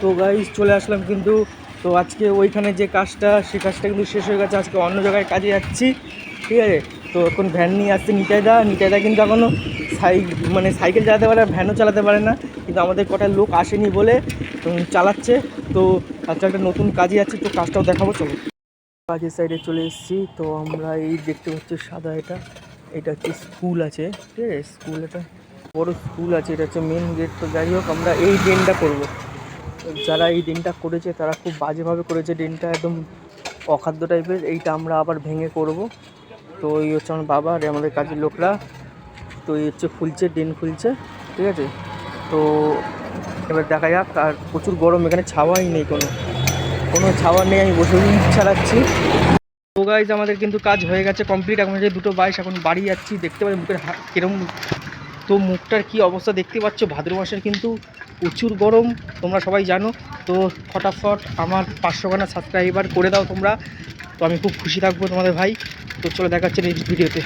তো গাইজ চলে আসলাম কিন্তু। তো আজকে ওইখানে যে কাজটা, সেই কাজটা কিন্তু শেষ হয়ে গেছে। আজকে অন্য জায়গায় কাজে যাচ্ছি, ঠিক আছে? তো এখন ভ্যান নিয়ে আসছে নিতাইদা। নিতাইদা কিন্তু এখনও সাই মানে সাইকেল চালাতে পারে ভ্যানও চালাতে পারে না। কিন্তু আমাদের কটা লোক আসেনি বলে চালাচ্ছে। তো আজকে একটা নতুন কাজে যাচ্ছি, তো কাজটাও দেখাবো, চলো। কাজের সাইডে চলে এসেছি। তো আমরা এই দেখতে পাচ্ছি সাদা এটা। এটা হচ্ছে স্কুল আছে, ঠিক আছে? স্কুল এটা বড় স্কুল আছে। এটা হচ্ছে মেন গেট তো যাই হোক, আমরা এই ড্রেনটা করব। যারা এই ড্রেনটা করেছে, তারা খুব বাজেভাবে করেছে ড্রেনটা একদম অখাদ্য টাইপের। এইটা আমরা আবার ভেঙে করব। তো এই হচ্ছে আমার বাবা আর আমাদের কাজের লোকরা। তো এই হচ্ছে খুলছে ড্রেন খুলছে ঠিক আছে? তো এবার দেখা যাক, আর প্রচুর গরম, এখানে ছাওয়াই নেই কোনো। কোনো ছাওয়া নেই, আমি বসে ছাড়াচ্ছি তো গাইজ আমাদের কিন্তু কাজ হয়ে গেছে কমপ্লিট এখন যে দুটো বাইশ, এখন বাড়ি যাচ্ছি, দেখতে পাচ্ছি মুখের হা- কিরম তো মুখটার কি অবস্থা দেখতে পাচ্ছ? ভাদ্র মাসের কিন্তু প্রচুর গরম, তোমরা সবাই জানো। তো ফটাফট আমার পাঁচশোখানা সাবস্ক্রাইবার করে দাও তোমরা। তো আমি খুব খুশি থাকব তোমাদের ভাই। তো চলে দেখাচ্ছে নেক্সট ভিডিওতে